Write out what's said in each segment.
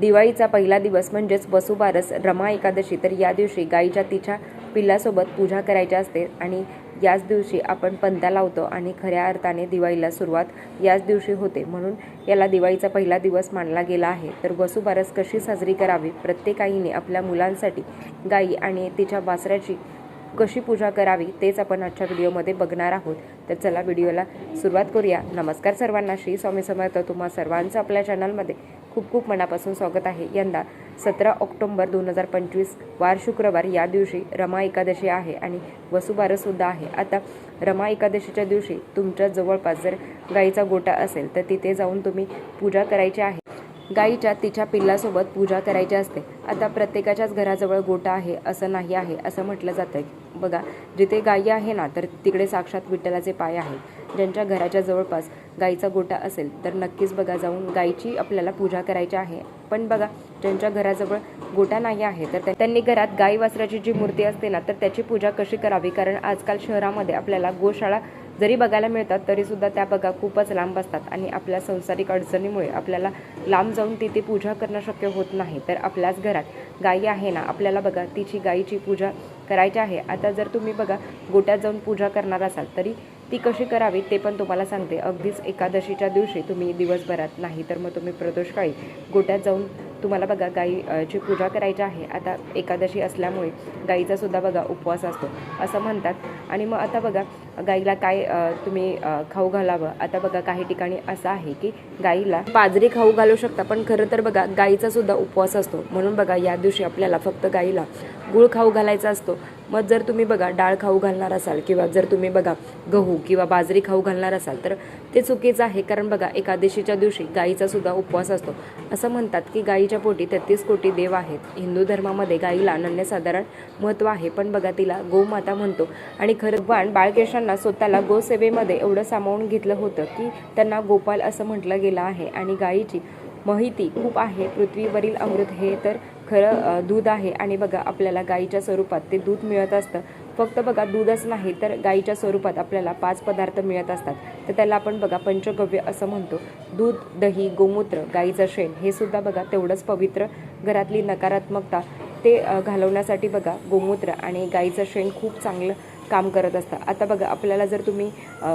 दिवाळीचा पहिला दिवस म्हणजेच वसुबारस रमा एकादशी तर या दिवशी गाईच्या तिच्या पिल्लासोबत पूजा करायची असते आणि याच दिवशी आपण पंत्या लावतो आणि खऱ्या अर्थाने दिवाळीला सुरुवात याच दिवशी होते. म्हणून याला दिवाळीचा पहिला दिवस मानला गेला आहे. तर वसुबारस कशी साजरी करावी? प्रत्येक आईने आपल्या मुलांसाठी गाई आणि तिच्या वासराची कशी पूजा करावी तेच आपण आजच्या व्हिडिओमध्ये बघणार आहोत. तर चला व्हिडिओला सुरुवात करूया. नमस्कार सर्वांना. श्री स्वामी समर्थ. तुम्हा सर्वांचं आपल्या चॅनलमध्ये खूप खूप मनापासून स्वागत आहे. यंदा सतरा ऑक्टोंबर दोन हजार पंचवीस वार शुक्रवार या दिवशी रमा एकादशी आहे आणि वसुबारसुद्धा आहे. आता रमा एकादशीच्या दिवशी तुमच्या जवळपास जर गाईचा गोटा असेल तर तिथे जाऊन तुम्ही पूजा करायची आहे. गाईच्या तिच्या पिल्लासोबत पूजा करायची असते. आता प्रत्येकाच्याच घराजवळ गोटा आहे असं नाही आहे असं म्हटलं जातं बघा जिथे गायी आहे ना तर तिकडे साक्षात विठ्ठलाचे पाय आहेत. ज्यांच्या घराच्या जवळपास गाईचा गोटा असेल तर नक्कीच बघा जाऊन गाईची आपल्याला पूजा करायची आहे. पण बघा ज्यांच्या घराजवळ गोटा नाही आहे तर त्यांनी घरात गाई वासराची जी मूर्ती असते ना तर त्याची पूजा कशी करावी? कारण आजकाल शहरामध्ये आपल्याला गोशाळा जरी बघायला मिळतात तरीसुद्धा त्या बघा खूपच लांब असतात आणि आपल्या संसारिक अडचणीमुळे आपल्याला लांब जाऊन तिथे पूजा करणं शक्य होत नाही. तर आपल्याच घरात गाई आहे ना आपल्याला बघा तिची गाईची पूजा करायची आहे. आता जर तुम्ही बघा गोट्यात जाऊन पूजा करणार असाल तरी ती कशी करावी ते पण तुम्हाला सांगते. अगदीच एकादशीच्या दिवशी तुम्ही दिवसभरात नाही तर मग तुम्ही प्रदोषकाळी गोट्यात जाऊन तुम्हाला बघा गाईची पूजा करायची आहे. आता एकादशी असल्यामुळे गाईचासुद्धा बघा उपवास असतो असं म्हणतात. आणि मग आता बघा गाईला काय तुम्ही खाऊ घालावं? आता बघा काही ठिकाणी असं आहे की गाईला बाजरी खाऊ घालू शकता पण खरं तर बघा गाईचासुद्धा उपवास असतो. म्हणून बघा या दिवशी आपल्याला फक्त गाईला गुळ खाऊ घालायचा असतो. मग जर तुम्ही बघा डाळ खाऊ घालणार असाल किंवा जर तुम्ही बघा गहू किंवा बाजरी खाऊ घालणार असाल तर ते चुकीचं आहे. कारण बघा एकादशीच्या दिवशी गाईचा सुद्धा उपवास असतो. असं म्हणतात की गाईच्या पोटी तेहतीस कोटी देव आहेत. हिंदू धर्मामध्ये गाईला अनन्यसाधारण महत्त्व आहे. पण बघा तिला गोमाता म्हणतो. आणि खरं पण बाळकेशांना स्वतःला गोसेवेमध्ये एवढं सामावून घेतलं होतं की त्यांना गोपाल असं म्हटलं गेलं आहे. आणि गाईची माहिती खूप आहे. पृथ्वीवरील अमृत हे तर खरं दूध आहे आणि बघा आपल्याला गाईच्या स्वरूपात ते दूध मिळत असतं. फक्त बघा दूधच नाही तर गाईच्या स्वरूपात आपल्याला पाच पदार्थ मिळत असतात. तर त्याला आपण बघा पंचगव्य असं म्हणतो. दूध दही गोमूत्र गाईचं शेण हे सुद्धा बघा तेवढंच पवित्र. घरातली नकारात्मकता ते घालवण्यासाठी बघा गोमूत्र आणि गाईचं शेण खूप चांगलं काम करत असतं. आता बघा आपल्याला जर तुम्ही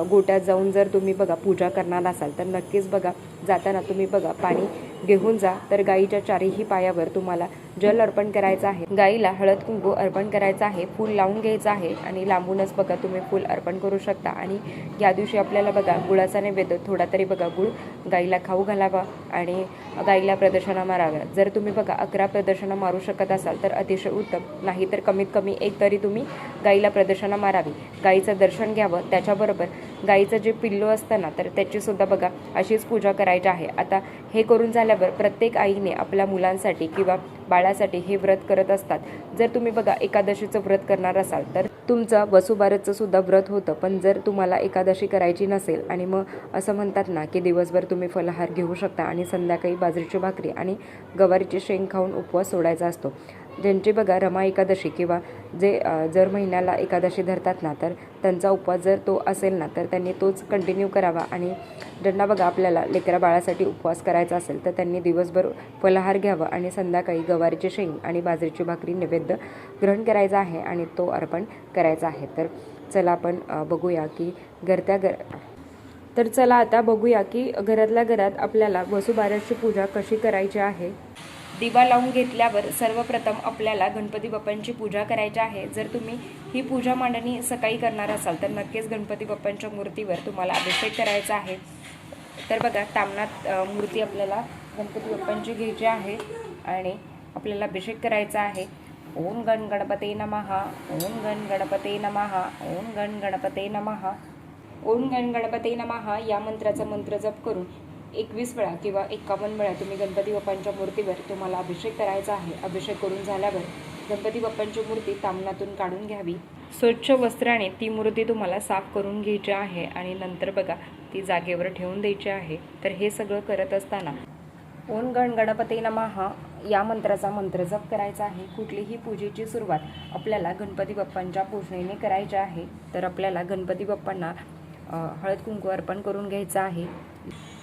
गोट्यात जाऊन जर तुम्ही बघा पूजा करणार असाल तर नक्कीच बघा जाताना तुम्ही बघा पाणी घेऊन जा तर गाईच्या चारही पायावर तुम्हाला जल अर्पण करायचं आहे. गाईला हळद कुंकू अर्पण करायचं आहे. फूल लावून घ्यायचं आहे आणि लांबूनच बघा तुम्ही फूल अर्पण करू शकता. आणि या दिवशी आपल्याला बघा गुळाचा नैवेद्य थोडा तरी बघा गुळ गाईला खाऊ घालावा आणि गाईला प्रदर्शनं माराव्या. जर तुम्ही बघा अकरा प्रदर्शनं मारू शकत असाल तर अतिशय उत्तम. नाही तर कमीत कमी एक तरी तुम्ही गाईला प्रदर्शनं मारावी. गाईचं दर्शन घ्यावं. त्याच्याबरोबर गाईचं जे पिल्लू असतं ना तर त्याचीसुद्धा बघा अशीच पूजा करायची आहे. आता हे करून झाल्यावर प्रत्येक आईने आपल्या मुलांसाठी किंवा बाळासाठी हे व्रत करत असतात. जर तुम्ही बघा एकादशीचं व्रत करणार असाल तर तुमचं वसुबारसचं सुद्धा व्रत होतं. पण जर तुम्हाला एकादशी करायची नसेल आणि मग असं म्हणतात ना की दिवसभर तुम्ही फलाहार घेऊ शकता आणि संध्याकाळी बाजरीची भाकरी आणि गवारीची शेंग खाऊन उपवास सोडायचा असतो. ज्यांची बघा रमा एकादशी किंवा जे जर महिन्याला एकादशी धरतात ना तर त्यांचा उपवास जर तो असेल ना तर त्यांनी तोच कंटिन्यू करावा. आणि ज्यांना बघा आपल्याला लेकरा बाळासाठी उपवास करायचा असेल तर त्यांनी दिवसभर फलाहार घ्यावा आणि संध्याकाळी गवारीची शेंग आणि बाजरीची भाकरी नैवेद्य ग्रहण करायचा आहे आणि तो अर्पण करायचा आहे. तर चला आपण बघूया की घरत्या घर तर चला आता बघूया की घरातल्या घरात आपल्याला वसुबारसची पूजा कशी करायची आहे. दिवा लावून घेतल्यावर सर्वप्रथम आपल्याला गणपती बाप्पांची पूजा करायची आहे. जर तुम्ही ही पूजा मांडणी सकाळी करणार असाल तर नक्कीच गणपती बाप्पांच्या मूर्तीवर तुम्हाला अभिषेक करायचा आहे. तर बघा तामनात मूर्ती आपल्याला गणपती बाप्पांची घ्यायची आहे आणि आपल्याला अभिषेक करायचा आहे. ओम गण गणपते नमहा ओम गण गणपते नमहा ओम गण गणपते नमः ओम गण गणपते नमः या मंत्राचा मंत्र जप करून एकवीस वेळा किंवा एकावन्न वेळा तुम्ही गणपती बाप्पांच्या मूर्तीवर तुम्हाला अभिषेक करायचा आहे अभिषेक करून झाल्यावर गणपती बाप्पांची मूर्ती तामनातून काढून घ्यावी. स्वच्छ वस्त्राने ती मूर्ती तुम्हाला साफ करून घ्यायची आहे आणि नंतर बघा ती जागेवर ठेवून द्यायची आहे. तर हे सगळं करत असताना ओम गण गणपती नमहा या मंत्राचा मंत्र जप करायचा आहे. कुठलीही पूजेची सुरुवात आपल्याला गणपती बाप्पांच्या पूजनेने करायची आहे. तर आपल्याला गणपती बाप्पांना हळद कुंकू अर्पण करून घ्यायचं आहे.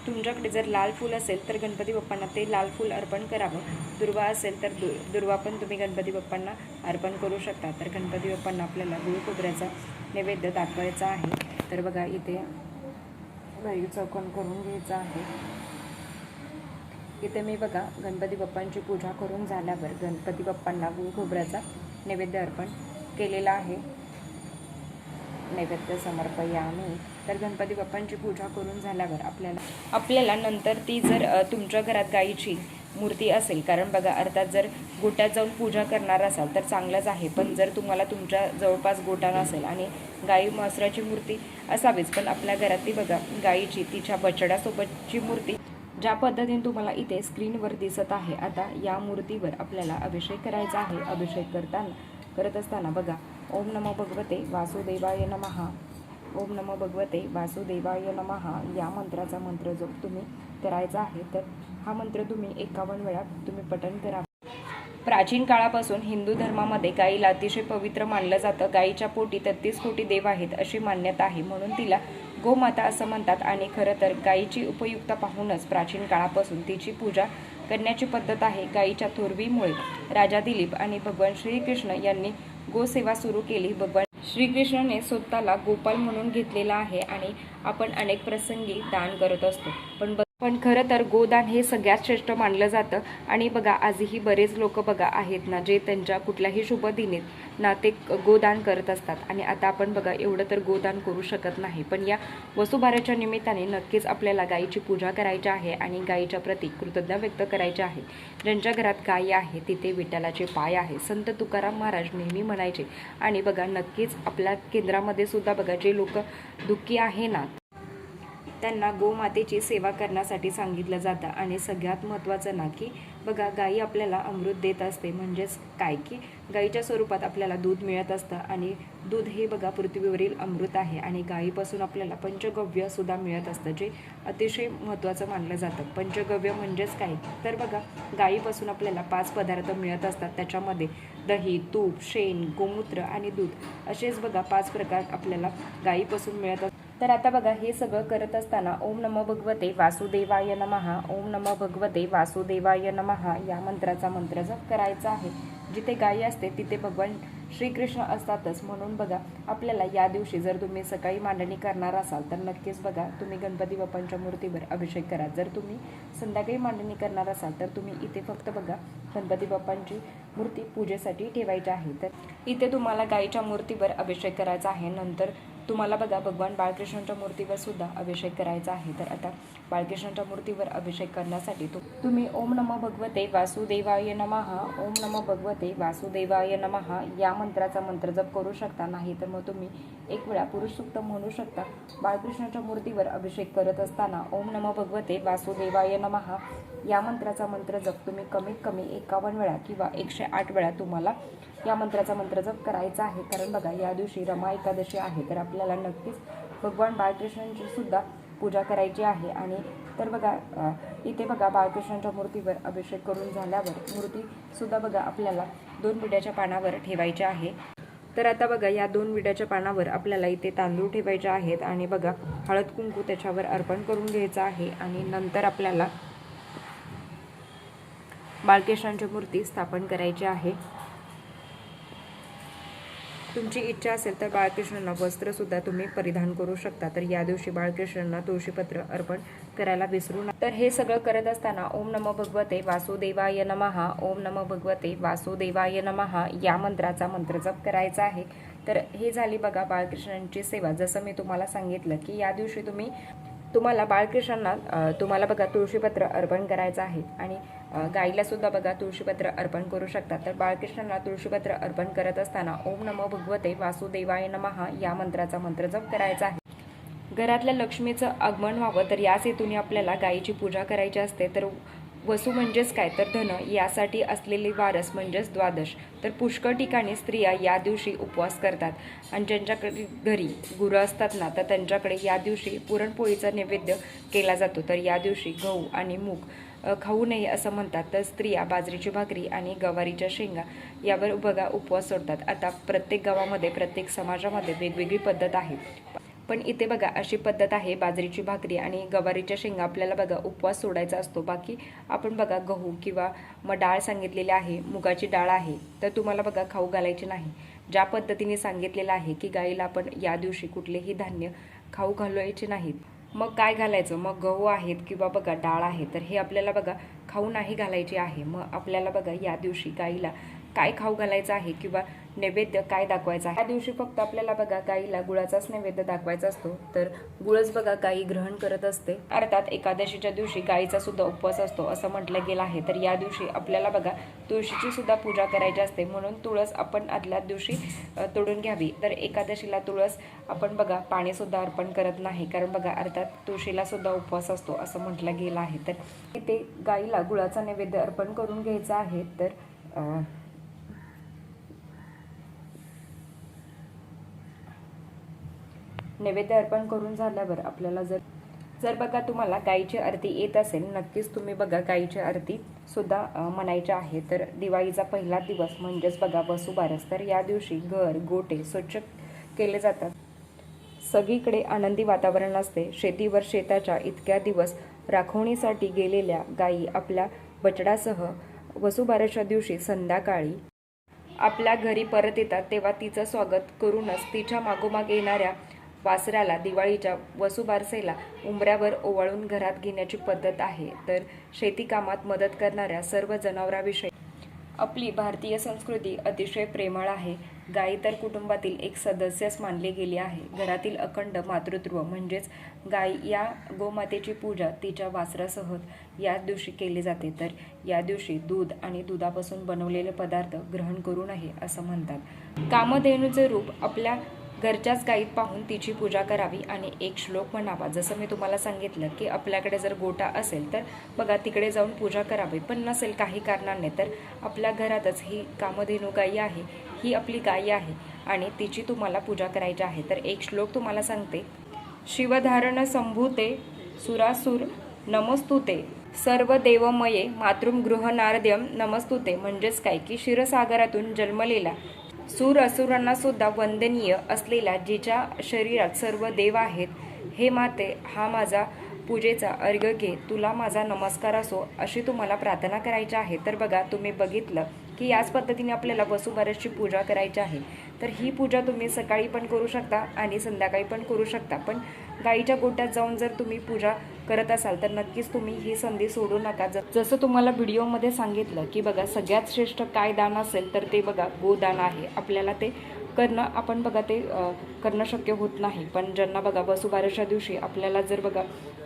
तुमच्याकडे जर लाल फूल असेल तर गणपती बाप्पांना ते लाल फूल अर्पण करावं. दुर्वा असेल तर दु दुर्वा पण तुम्ही गणपती बाप्पांना अर्पण करू शकता. तर गणपती बाप्पांना आपल्याला गुळ खोबऱ्याचा नैवेद्य दाखवायचा आहे. तर बघा इथे वायू चौकन करून घ्यायचं आहे. इथे मी बघा गणपती बाप्पांची पूजा करून झाल्यावर गणपती बाप्पांना गुळ खोबऱ्याचा नैवेद्य अर्पण केलेला आहे. नैवेद्य समर्पयामी. तर गणपती बाप्पांची पूजा करून झाल्यावर आपल्याला आपल्याला नंतर ती जर तुमच्या घरात गाईची मूर्ती असेल कारण बघा अर्थात जर गोट्यात जाऊन पूजा करणार असाल तर चांगलंच आहे. पण जर तुम्हाला तुमच्या जवळपास गोटा नसेल आणि गाई म्हसराची मूर्ती असावीच पण आपल्या घरात ती बघा गाईची तिच्या बछड्यासोबतची मूर्ती ज्या पद्धतीने तुम्हाला इथे स्क्रीनवर दिसत आहे आता या मूर्तीवर आपल्याला अभिषेक करायचा आहे. अभिषेक करताना करत असताना बघा ओम नमो भगवते वासुदेवाय नमहा ओम नमो भगवते वासुदेवाय नमहा या मंत्राचा मंत्र जो तुम्ही करायचा आहे तर हा मंत्र तुम्ही एकावन्न वेळा तुम्ही पठण करा. प्राचीन काळापासून हिंदू धर्मामध्ये गायीला अतिशय पवित्र मानलं जातं. गायीच्या पोटी तेहतीस कोटी देव आहेत अशी मान्यता आहे. म्हणून तिला गोमाता असं म्हणतात. आणि खरं तर गायीची उपयुक्त पाहूनच प्राचीन काळापासून तिची पूजा करण्याची पद्धत आहे. गायीच्या थोरवीमुळे राजा दिलीप आणि भगवान श्रीकृष्ण यांनी गोसेवा सुरू केली. भगवान श्रीकृष्णाने स्वतःला गोपाल म्हणून घेतलेला आहे आणि आपण अनेक प्रसंगी दान करत असतो. पण पण खरं तर गोदान हे सगळ्यात श्रेष्ठ मानलं जातं. आणि बघा आजही बरेच लोक बघा आहेत ना जे त्यांच्या कुठल्याही शुभ दिनेत ना ते गोदान करत असतात. आणि आता आपण बघा एवढं तर गोदान करू शकत नाही. पण या वसुबाराच्या निमित्ताने नक्कीच आपल्याला गायीची पूजा करायची आहे आणि गायीच्या प्रती कृतज्ञ व्यक्त करायचे आहे. ज्यांच्या घरात गायी आहे तिथे विठ्ठलाचे पाय आहे. संत तुकाराम महाराज नेहमी म्हणायचे. आणि बघा नक्कीच आपल्या केंद्रामध्ये सुद्धा बघा जे लोक दुःखी आहे ना त्यांना गोमातेची सेवा करण्यासाठी सांगितलं जातं. आणि सगळ्यात महत्त्वाचं ना की बघा गाई आपल्याला अमृत देत असते. म्हणजेच काय की गाईच्या स्वरूपात आपल्याला दूध मिळत असतं. आणि दूध हे बघा पृथ्वीवरील अमृत आहे. आणि गाईपासून आपल्याला पंचगव्यसुद्धा मिळत असतं जे अतिशय महत्त्वाचं मानलं जातं. पंचगव्य म्हणजेच काय? तर बघा गाईपासून आपल्याला पाच पदार्थ मिळत असतात. त्याच्यामध्ये दही तूप शेण गोमूत्र आणि दूध. असेच बघा पाच प्रकार आपल्याला गाईपासून मिळत असतात तर आता बघा हे सगळं करत असताना ओम नम भगवते वासुदेवाय नमहा. ओम नम भगवते वासुदेवाय नमहा या मंत्राचा मंत्र जप करायचा आहे. जिथे गायी असते तिथे भगवान श्रीकृष्ण असतातच. म्हणून बघा आपल्याला या दिवशी जर तुम्ही सकाळी मांडणी करणार असाल तर नक्कीच बघा तुम्ही गणपती बाप्पांच्या मूर्तीवर अभिषेक करा. जर तुम्ही संध्याकाळी मांडणी करणार असाल तर तुम्ही इथे फक्त बघा गणपती बाप्पांची मूर्ती पूजेसाठी ठेवायची आहे. तर इथे तुम्हाला गाईच्या मूर्तीवर अभिषेक करायचा आहे. नंतर तुम्हाला बघा भगवान बाळकृष्णांच्या मूर्तीवर सुद्धा अभिषेक करायचा आहे. तर आता बाळकृष्णाच्या मूर्तीवर अभिषेक करण्यासाठी तुम्ही ओम नम भगवते वासुदेवाय नमहा ओम नम भगवते वासुदेवाय नमहा या मंत्राचा मंत्र जप करू शकता नाही तर मग तुम्ही एक वेळा पुरुषसुक्त म्हणू शकता. बाळकृष्णाच्या मूर्तीवर अभिषेक करत असताना ओम नम भगवते वासुदेवाय नमहा या मंत्राचा मंत्र जप तुम्ही कमीत कमी एकावन्न वेळा किंवा एकशे आठ वेळा तुम्हाला या मंत्राचा मंत्र जप करायचा आहे. कारण बघा या दिवशी रमा एकादशी आहे तर आपल्याला नक्कीच भगवान बाळकृष्णांची सुद्धा पूजा करायची आहे. आणि तर बघा इथे बघा बाळकृष्णांच्या मूर्तीवर अभिषेक करून झाल्यावर मूर्तीसुद्धा बघा आपल्याला दोन विड्याच्या पानावर ठेवायची आहे. तर आता बघा या दोन विड्याच्या पानावर आपल्याला इथे तांदूळ ठेवायचे आहेत आणि बघा हळद कुंकू त्याच्यावर अर्पण करून घ्यायचं आहे. आणि नंतर आपल्याला बाळकृष्णांची मूर्ती स्थापन करायची आहे. तुमची इच्छा असेल तर बाळकृष्णांना वस्त्रसुद्धा तुम्ही परिधान करू शकता. तर या दिवशी बाळकृष्णांना तुळशीपत्र अर्पण करायला विसरू नका. तर हे सगळं करत असताना ओम नम भगवते वासुदेवाय नमहा ओम नम भगवते वासुदेवाय नमहा या मंत्राचा मंत्र जप करायचा आहे. तर हे झाली बघा बाळकृष्णांची सेवा. जसं मी तुम्हाला सांगितलं की या दिवशी तुम्ही तुम्हाला बाळकृष्णांना तुम्हाला बघा तुळशीपत्र अर्पण करायचं आहे आणि गाईलासुद्धा गाईला सुद्धा बघा तुळशीपत्र अर्पण करू शकता तर बाळकृष्णांना तुळशीपत्र अर्पण करत असताना ओम नमो भगवते वासुदेवाय नमहा या मंत्राचा मंत्र जप करायचा आहे. घरातल्या लक्ष्मीचं आगमन व्हावं तर याच हेतूने आपल्याला गाईची पूजा करायची असते तर वसू म्हणजेच काय? तर धन यासाठी असलेली वारस म्हणजेच द्वादश. तर पुष्कळ ठिकाणी स्त्रिया या दिवशी उपवास करतात. आणि ज्यांच्याकडे घरी गुरं असतात ना तर त्यांच्याकडे या दिवशी पुरणपोळीचा नैवेद्य केला जातो. तर या दिवशी गहू आणि मूग खाऊ नये असं म्हणतात. तर स्त्रिया बाजरीची भाकरी आणि गवारीच्या शेंगा यावर बघा उपवास सोडतात. आता प्रत्येक गावामध्ये प्रत्येक समाजामध्ये वेगवेगळी पद्धत आहे. पण इथे बघा अशी पद्धत आहे. बाजरीची भाकरी आणि गवारीच्या शेंगा आपल्याला बघा उपवास सोडायचा असतो. बाकी आपण बघा गहू किंवा मग डाळ सांगितलेली आहे. मुगाची डाळ आहे. तर तुम्हाला बघा खाऊ घालायची नाही. ज्या पद्धतीने सांगितलेलं आहे की गाईला आपण या दिवशी कुठलेही धान्य खाऊ घालायचे नाहीत. मग काय घालायचं? मग गहू आहेत किंवा बघा डाळ आहे. तर हे आपल्याला बघा खाऊ नाही घालायचे आहे. मग आपल्याला बघा या दिवशी गाईला काय खाऊ घालायचं आहे किंवा नैवेद्य काय दाखवायचा आहे? या दिवशी फक्त आपल्याला बघा गाईला गुळाचाच नैवेद्य दाखवायचा असतो. तर गुळच बघा गाई ग्रहण करत असते. अर्थात एकादशीच्या दिवशी गाईचा सुद्धा उपवास असतो असं म्हटलं गेलं आहे. तर या दिवशी आपल्याला बघा तुळशीची सुद्धा पूजा करायची असते. म्हणून तुळस आपण आदल्या दिवशी तोडून घ्यावी. तर एकादशीला तुळस आपण बघा पाणीसुद्धा अर्पण करत नाही. कारण बघा अर्थात तुळशीला सुद्धा उपवास असतो असं म्हटलं गेलं आहे. तर इथे गाईला गुळाचा नैवेद्य अर्पण करून घ्यायचा आहे. तर नैवेद्य अर्पण करून झाल्यावर आपल्याला जर जर बघा तुम्हाला गायीची आरती येत असेल नक्कीच तुम्ही बघा गायीची आरती सुद्धा अ, म्हणायची आहे. तर दिवाळीचा पहिला दिवस म्हणजेच बघा वसुबारस. तर या दिवशी घर गोटे स्वच्छ केले जातात. सगळीकडे आनंदी वातावरण असते. शेतीवर शेताच्या इतक्या दिवस राखवणीसाठी गेलेल्या गायी आपल्या बचडासह वसुबारसच्या दिवशी संध्याकाळी आपल्या घरी परत येतात. तेव्हा तिचं स्वागत करूनच तिच्या मागोमाग येणाऱ्या वासराला दिवाळीच्या वसुबारसेला उंबऱ्यावर ओवाळून घरात घेण्याची पद्धत आहे. तर शेतीकामात मदत करणाऱ्या सर्व जनावरांविषयी आपली भारतीय संस्कृती अतिशय प्रेमळ आहे. गाई तर कुटुंबातील एक सदस्यच मानली गेली आहे. घरातील अखंड मातृत्व म्हणजेच गाय या गोमातेची पूजा तिच्या वासरासह या दिवशी केली जाते. तर या दिवशी दूध आणि दुधापासून बनवलेले पदार्थ ग्रहण करू नये असं म्हणतात. कामधेनूचे रूप आपल्या घरच्याच गाईत पाहून तिची पूजा करावी आणि एक श्लोक म्हणावा. जसं मी तुम्हाला सांगितलं की आपल्याकडे जर गोटा असेल तर बघा तिकडे जाऊन पूजा करावी. पण नसेल काही कारणाने तर आपल्या घरातच ही कामधेनू गाई आहे ही आपली गायी आहे आणि तिची तुम्हाला पूजा करायची आहे. तर एक श्लोक तुम्हाला सांगते. शिवधारण संभूते सुरासुर नमस्तुते. सर्व देवमये मातृम गृहनारद्यम नमस्तुते. म्हणजेच काय? की क्षीरसागरातून जन्मलेला सूर असुरांना सुद्धा वंदनीय असलेला जिच्या शरीरात सर्व देव आहेत हे माते हा माझा पूजेचा अर्घ्य घे तुला माझा नमस्कार असो अशी तुम्हाला प्रार्थना करायची आहे. तर बघा तुम्ही बघितलं की याच पद्धतीने आपल्याला वसुबारसची पूजा करायची आहे. तर ही पूजा तुम्ही सकाळी पण करू शकता आणि संध्याकाळी पण करू शकता. पण गाईच्या गोट्यात जाऊन जर तुम्ही पूजा करत असाल तर नक्कीच तुम्ही ही संधी सोडू नका. जसं तुम्हाला व्हिडिओमध्ये सांगितलं की बघा सगळ्यात श्रेष्ठ काय दान असेल तर ते बघा गोदान आहे. आपल्याला ते करणं आपण बघा ते करणं शक्य होत नाही. पण ज्यांना बघा वसुबारसच्या दिवशी आपल्याला जर बघा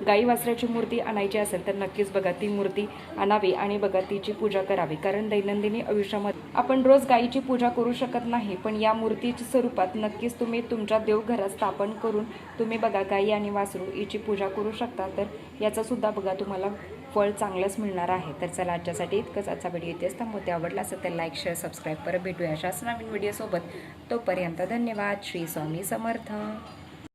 गाई वासऱ्याची मूर्ती आणायची असेल तर नक्कीच बघा ती मूर्ती आणावी आणि बघा तिची पूजा करावी. कारण दैनंदिनी आयुष्यामध्ये आपण रोज गाईची पूजा करू शकत नाही पण या मूर्तीच्या स्वरूपात नक्कीच तुम्ही तुमच्या देवघरात स्थापन करून तुम्ही बघा गाई आणि वासरू हिची पूजा करू शकता. तर याचासुद्धा बघा तुम्हाला फळ चांगलंच मिळणार आहे. तर चला आजच्यासाठी इतकंच. आजचा व्हिडिओ इथेच थांबवते. आवडला असेल तर लाईक शेअर सबस्क्राईब परत भेटूया अशाच नवीन व्हिडिओसोबत. तोपर्यंत धन्यवाद. श्री स्वामी समर्थ.